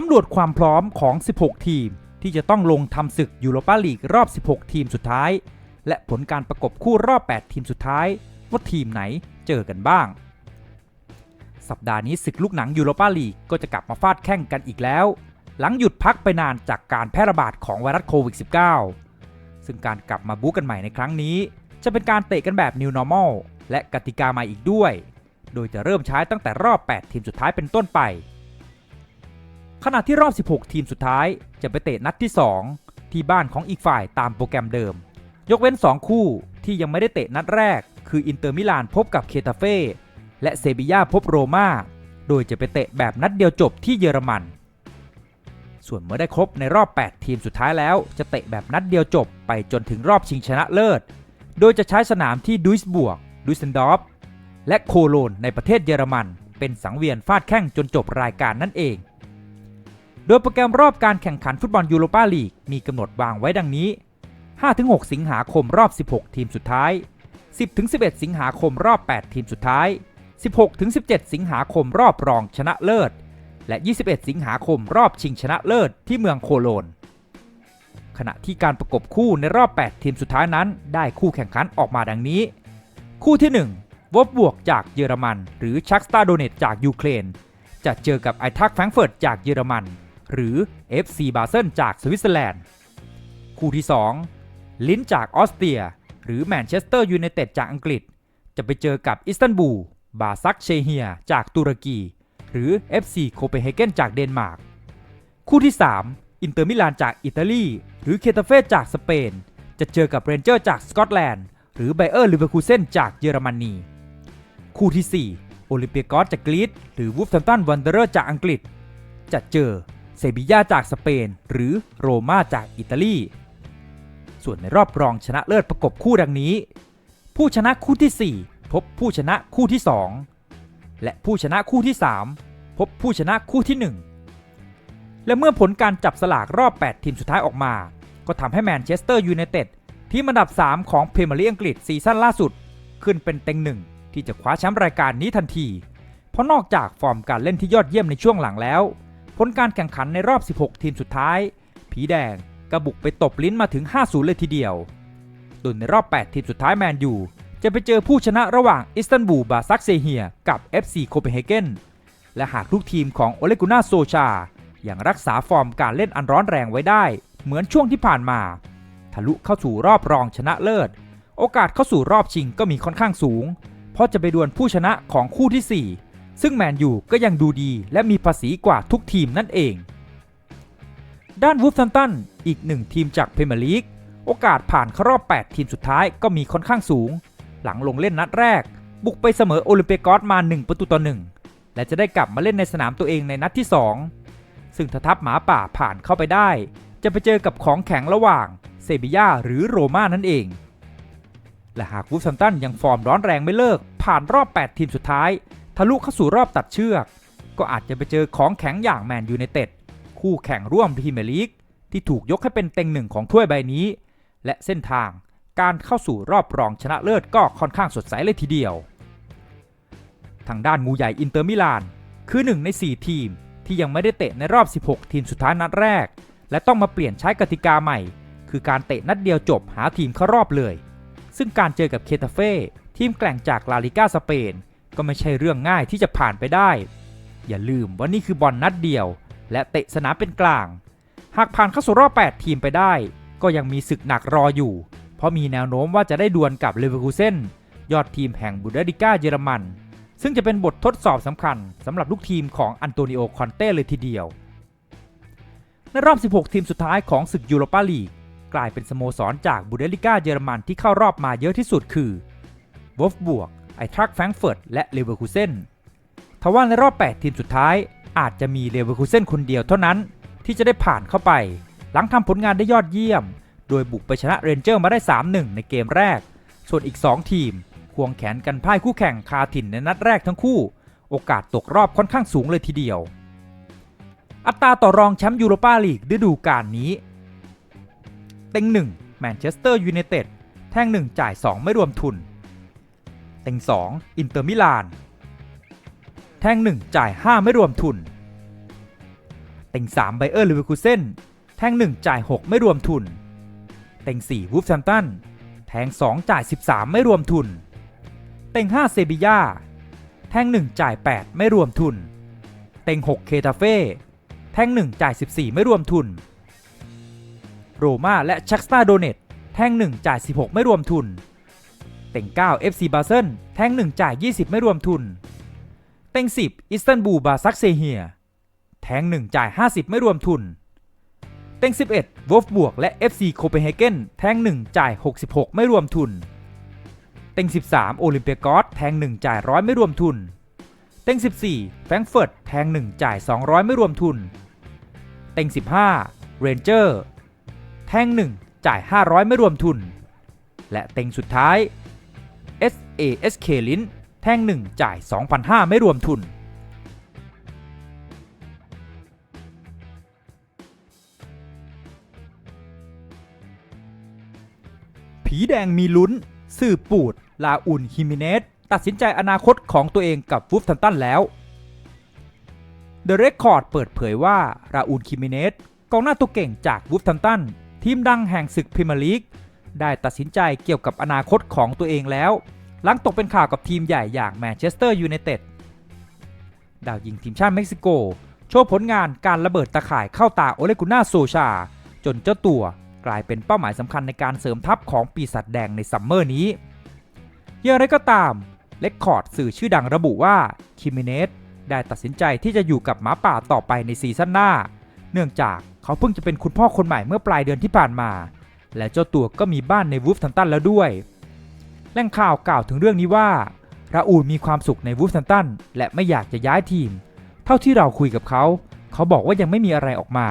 สำรวจความพร้อมของ 16 ทีม ที่จะต้องลงทำศึกยูโรปาลีกรอบ 16 ทีมสุดท้าย และผลการประกบคู่รอบ 8 ทีมสุดท้าย ว่าทีมไหนเจอกันบ้าง สัปดาห์นี้ศึกลูกหนังยูโรปาลีกก็จะกลับมาฟาดแข่งกันอีกแล้ว หลังหยุดพักไปนานจากการแพร่ระบาดของไวรัสโควิด -19 ซึ่งการกลับมาบู๊กันใหม่ในครั้งนี้ จะเป็นการเตะกันแบบ New Normal และกติกาใหม่อีกด้วย โดยจะเริ่มใช้ตั้งแต่รอบ 8 ทีมสุดท้ายเป็นต้นไป ขณะที่รอบ 16 ทีมสุดท้ายจะไปเตะนัดที่ 2 ที่บ้านของอีกฝ่ายตามโปรแกรมเดิม ยกเว้น 2 คู่ที่ยังไม่ได้เตะนัดแรก คืออินเตอร์มิลานพบกับเคตาเฟ่และเซบียาพบโรมาโดยจะไปเตะแบบนัดเดียวจบที่เยอรมัน ส่วนเมื่อได้ครบในรอบ 8 ทีมสุดท้ายแล้ว จะเตะแบบนัดเดียวจบไปจนถึงรอบชิงชนะเลิศ โดยจะใช้สนามที่ดุสบวกดุสเซนดอฟและโคโลนในประเทศเยอรมัน เป็นสังเวียนฟาดแข้งจนจบรายการนั่นเอง โดยโปรแกรมรอบการแข่งขันฟุตบอลยูโรปาลีกมีกำหนดวางไว้ดังนี้ 5-6 สิงหาคมรอบ 16 ทีมสุดท้าย 10-11 สิงหาคมรอบ 8 ทีมสุดท้าย 16-17 สิงหาคมรอบรองชนะเลิศ และ 21 สิงหาคมรอบชิงชนะเลิศที่เมืองโคโลน ขณะที่การประกบคู่ในรอบ 8 ทีมสุดท้ายนั้น ได้คู่แข่งขันออกมาดังนี้ คู่ที่ 1 วบบวกจากเยอรมัน หรือชักสตาโดเนตจากยูเครน จะเจอกับไอทักแฟรงเฟิร์ตจากเยอรมัน หรือ FC บาเซนจากสวิตเซอร์แลนด์ คู่ที่ 2 ลินจากออสเตรีย หรือแมนเชสเตอร์ยูไนเต็ดจากอังกฤษ จะไปเจอกับอิสตันบูล บาซักเชเฮียจากตุรกี หรือ FC โคเปนเฮเกนจากเดนมาร์ก คู่ที่ 3 อินเตอร์มิลานจากอิตาลี หรือเคตาเฟ่จากสเปน จะเจอกับเรนเจอร์จากสกอตแลนด์ หรือไบเออร์ลิเวอร์คูเซนจากเยอรมนี คู่ที่ 4โอลิมเปียกอสจากกรีซหรือวูฟแฮมตันวันเดอร์จากอังกฤษ จะเจอ เซบียาจากสเปน หรือโรม่าจากอิตาลี ส่วนในรอบรองชนะเลิศประกบคู่ดังนี้ ผู้ชนะคู่ที่ 4 พบผู้ชนะคู่ที่ 2 และผู้ชนะคู่ที่ 3 พบผู้ชนะคู่ที่ 1 และเมื่อผลการจับสลากรอบ 8 ทีมสุดท้ายออกมา ก็ทำให้แมนเชสเตอร์ยูไนเต็ดทีมอันดับ 3 ของพรีเมียร์ลีกอังกฤษซีซั่นล่าสุด ขึ้นเป็นเต็งหนึ่งที่จะคว้าแชมป์รายการนี้ทันที เพราะนอกจากฟอร์มการเล่นที่ยอดเยี่ยมในช่วงหลังแล้ว ผลการแข่งขันในรอบ 16 ทีมสุดท้าย ผีแดงกระบุกไปตบลิ้นมาถึง 5-0 เลยทีเดียว โดยในรอบ 8 ทีมสุดท้ายแมนยูจะไปเจอผู้ชนะระหว่างอิสตันบูลบาซักเซเฮียกับ FC โคเปนเฮเกนและหากลูกทีมของโอเลกุนาโซชาอย่างรักษาฟอร์มการเล่นอันร้อนแรงไว้ได้ เหมือนช่วงที่ผ่านมา ทะลุเข้าสู่รอบรองชนะเลิศ โอกาสเข้าสู่รอบชิงก็มีค่อนข้างสูง เพราะจะไปดวลผู้ชนะของคู่ที่ 4 ซึ่งแมนยูก็ยังดูดีและมีภาษีกว่าทุกทีมนั่นเอง ด้านวูฟแฮมตันอีกหนึ่งทีมจากพรีเมียร์ลีกโอกาสผ่านเข้ารอบ 8 ทีมสุดท้ายก็มีค่อนข้างสูง หลังลงเล่นนัดแรก บุกไปเสมอโอลิมเปียกอสมา 1 ประตูต่อ 1 และจะได้กลับมาเล่นในสนามตัวเองในนัดที่ 2 ซึ่งทัพหมาป่าผ่านเข้าไปได้ จะไปเจอกับของแข็งระหว่างเซบียาหรือโรม่านั่นเอง และหากวูฟแฮมตันยังฟอร์มร้อนแรงไม่เลิกผ่านรอบ 8 ทีมสุดท้าย ทะลุเข้าสู่รอบตัดเชือก ก็อาจจะไปเจอของแข็งอย่างแมนยูไนเต็ดคู่แข่งร่วมพรีเมียร์ลีกที่ถูกยกให้เป็นเต็งหนึ่งของถ้วยใบนี้ และเส้นทางการเข้าสู่รอบรองชนะเลิศก็ค่อนข้างสดใสเลยทีเดียว ทางด้านงูใหญ่อินเตอร์มิลาน คือหนึ่งใน 4 ทีมที่ยังไม่ได้เตะในรอบ 16 ทีมสุดท้ายนัดแรก และต้องมาเปลี่ยนใช้กติกาใหม่ คือการเตะนัดเดียวจบหาทีมเข้ารอบเลย ซึ่งการเจอกับเคตาเฟ่ทีมแกล่งจากลาลิก้าสเปน ก็ไม่ใช่เรื่องง่ายที่จะผ่านไปได้ อย่าลืมว่านี่คือบอลนัดเดียว และเตะสนามเป็นกลาง หากผ่านเข้าสู่รอบ 8 ทีมไปได้ ก็ยังมีศึกหนักรออยู่ เพราะมีแนวโน้มว่าจะได้ดวลกับเลเวอร์คูเซนยอดทีมแห่งบูเดสลิก้าเยอรมัน ซึ่งจะเป็นบททดสอบสำคัญสำหรับลูกทีมของอันโตนิโอคอนเต้เลยทีเดียว ในรอบ 16 ทีมสุดท้ายของศึกยูโรปาลีกกลายเป็นสโมสรจากบูเดสลิก้าเยอรมันที่เข้ารอบมาเยอะที่สุดคือวอฟบวก ไอทรักแฟรงก์เฟิร์ตและเลเวอร์คูเซนทว่าในรอบ 8 ทีมสุดท้าย อาจจะมีเลเวอร์คูเซนคนเดียวเท่านั้นที่จะได้ผ่านเข้าไป หลังทำผลงานได้ยอดเยี่ยม โดยบุกไปชนะเรนเจอร์มาได้ 3-1 ในเกมแรก ส่วนอีก 2 ทีม ควงแขนกันพ่ายคู่แข่งคาถิ่นในนัดแรกทั้งคู่ โอกาสตกรอบค่อนข้างสูงเลยทีเดียว อัตราต่อรองแชมป์ยูโรปาลีกฤดูกาลนี้ เต็ง1แมนเชสเตอร์ยูไนเต็ดแท่ง 1 จ่าย 2 ไม่รวมทุน ต็ง 2 อินเตอร์มิลาน แท่ง 1 จ่าย 5 ไม่รวมทุน เต็ง 3 ไบเออร์ลิเวอร์คูเซนแท่ง 1 จ่าย 6 ไม่รวมทุน เต็ง 4 วูฟแซมตันแทง 2 จ่าย 13 ไม่รวมทุน เต็ง 5 เซบียาแท่ง 1 จ่าย 8 ไม่รวมทุน เต็ง 6 เคตาเฟ่แท่ง 1 จ่าย 14 ไม่รวมทุน โรม่าและชักสตาโดเนตแท่ง 1 จ่าย 16 ไม่รวมทุน เต็ง 9 FC บาเซนแทง 1 จ่าย 20 ไม่รวมทุน เต็ง 10 อิสตันบูลบาซักเซเฮีย แทง 1 จ่าย 50 ไม่รวมทุน เต็ง 11วอฟบวกและ FC โคเปนเฮเกนแทง 1 จ่าย 66 ไม่รวมทุน เต็ง 13 โอลิมเปียกอสแทง 1 จ่าย100ไม่รวมทุน เต็ง 14 แฟรงเฟิร์ตแทง 1 จ่าย 200 ไม่รวมทุน เต็ง 15 เรนเจอร์ แทง 1 จ่าย 500 ไม่รวมทุน และเต็งสุดท้าย SASK ลิ้น แท่ง 1 จ่าย 2,500 ไม่รวมทุน ผีแดงมีลุ้น สื่อปูด ลาอุนฮิมิเนส ตัดสินใจอนาคตของตัวเองกับวูฟทันตันแล้ว The Record เปิดเผยว่า ราอูนคิมิเนสกองหน้าตัวเก่งจากวูฟทันตันทีมดังแห่งศึกพรีเมียร์ลีก ได้ตัดสินใจเกี่ยวกับอนาคตของตัวเองแล้ว หลังตกเป็นข่าวกับทีมใหญ่อย่างแมนเชสเตอร์ยูไนเต็ดดาวยิงทีมชาติเม็กซิโก โชว์ผลงานการระเบิดตะข่ายเข้าตาโอเลกุน่าโซชา จนเจ้าตัวกลายเป็นเป้าหมายสำคัญในการเสริมทัพของปีศาจแดงในซัมเมอร์นี้อย่างไรก็ตามเลคคอร์ดสื่อชื่อดังระบุว่าคิมิเนสได้ตัดสินใจที่จะอยู่กับหมาป่าต่อไปในซีซั่นหน้า เนื่องจากเขาเพิ่งจะเป็นคุณพ่อคนใหม่เมื่อปลายเดือนที่ผ่านมา และเจ้าตัวก็มีบ้านในวูฟทันตันแล้วด้วย แหล่งข่าวกล่าวถึงเรื่องนี้ว่าราอูลมีความสุขในวูฟทันตันและไม่อยากจะย้ายทีม เท่าที่เราคุยกับเขา เขาบอกว่ายังไม่มีอะไรออกมา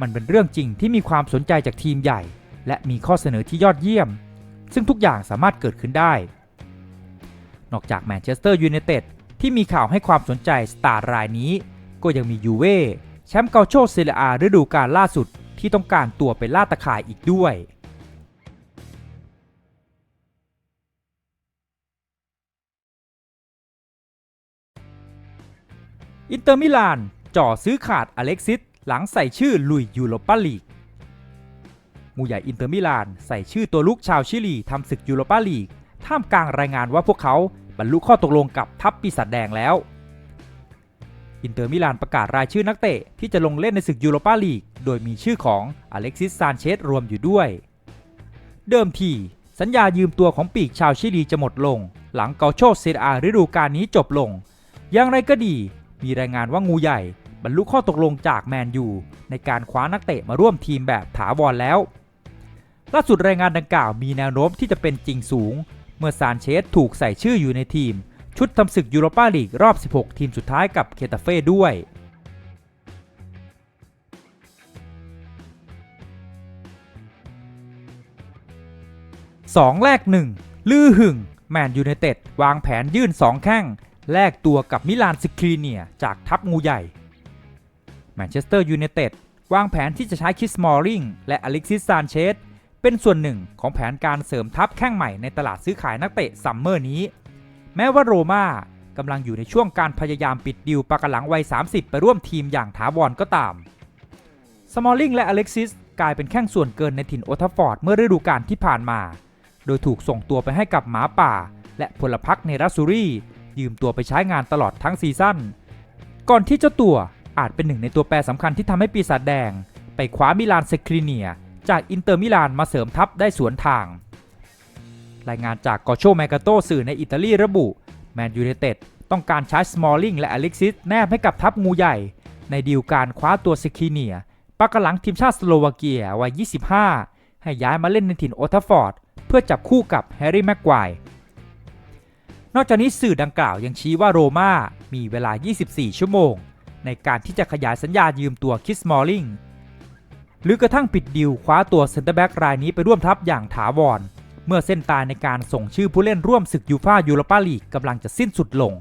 มันเป็นเรื่องจริงที่มีความสนใจจากทีมใหญ่ และมีข้อเสนอที่ยอดเยี่ยม ซึ่งทุกอย่างสามารถเกิดขึ้นได้ นอกจากแมนเชสเตอร์ยูไนเต็ดที่มีข่าวให้ความสนใจสตาร์รายนี้ ก็ยังมียูเว่แชมป์เกาโชเซเรียอาฤดูกาลล่าสุด ที่ต้องการตัวไปล่าตะข่ายอีกด้วยอินเตอร์มิลานจ่อซื้อขาดอเล็กซิสหลังใส่ชื่อลุยยูโรปาลีกมูใหญ่อินเตอร์มิลานใส่ชื่อตัวลูกชาวชิลีทำศึกยูโรปาลีก ท่ามกลางรายงานว่าพวกเขาบรรลุข้อตกลงกับทัพปีศาจแดงแล้ว อินเตอร์มิลานประกาศรายชื่อนักเตะที่จะลงเล่นในศึกยูโรปาลีก โดยมีชื่อของอเล็กซิสซานเชสรวมอยู่ด้วย เดิมทีสัญญายืมตัวของปีกชาวชิลีจะหมดลง หลังเกาโชเซอาฤดูกาลนี้จบลง อย่างไรก็ดี มีรายงานว่างูใหญ่บรรลุข้อตกลงจากแมนยูในการคว้านักเตะมาร่วมทีมแบบถาวรแล้ว ล่าสุดรายงานดังกล่าวมีแนวโน้มที่จะเป็นจริงสูง เมื่อซานเชสถูกใส่ชื่ออยู่ในทีม ชุดทำศึกยูโรปาลีกรอบ 16 ทีมสุดท้ายกับเคตาเฟ่ด้วย 2 แลก 1 ลือหึงแมนยูไนเต็ดวางแผนยื่น 2 แข้ง แลกตัวกับมิลานสครีเนียจากทัพงูใหญ่ แมนเชสเตอร์ยูไนเต็ดวางแผนที่จะใช้คิสมอริงและอเล็กซิสซานเชสเป็นส่วนหนึ่งของแผนการเสริมทัพแข้งใหม่ในตลาดซื้อขายนักเตะซัมเมอร์นี้ แม้ว่าโรม่ากำลังอยู่ในช่วงการพยายามปิดดิวปากหลังวัย 30 ไปร่วมทีมอย่างถาวรก็ตาม สมอลลิงและอเล็กซิสกลายเป็นแข้งส่วนเกินในถิ่นโอทัฟฟอร์ดเมื่อฤดูกาลที่ผ่านมา ดยถูกส่งตัวไปให้กับหมาป่า และพลพรรคในรัสซูรียืมตัวไปใช้งานตลอดทั้งซีซั่น ก่อนที่เจ้าตัวอาจเป็นหนึ่งในตัวแปรสำคัญที่ทำให้ปีศาจแดง ไปคว้ามิลานเซคริเนีย จากอินเตอร์มิลานมาเสริมทัพได้สวนทาง รายงานจากกอโชแมกาโตสื่อในอิตาลีระบุแมนยูไนเต็ดต้องการใช้สมอลลิงและอเล็กซิสแนบให้กับทัพงูใหญ่ ในดีลการคว้าตัวเซคิเนียปักหลังทีมชาติสโลวาเกียวัย 25 ให้ย้ายมาเล่นในถิ่นโอทฟอร์ด เพื่อจับคู่กับแฮร์รี่แม็กควายนอกจากนี้สื่อดังกล่าวยังชี้ว่าโรม่ามีเวลา 24 ชั่วโมง ในการที่จะขยายสัญญายืมตัวคิสมอลลิงหรือกระทั่งปิดดิวคว้าตัวเซนเตอร์แบ็กรายนี้ไปร่วมทัพอย่างถาวร เมื่อเส้นตายในการส่งชื่อผู้เล่นร่วมศึกยูฟ่ายูโรปาลีกกำลังจะสิ้นสุดลง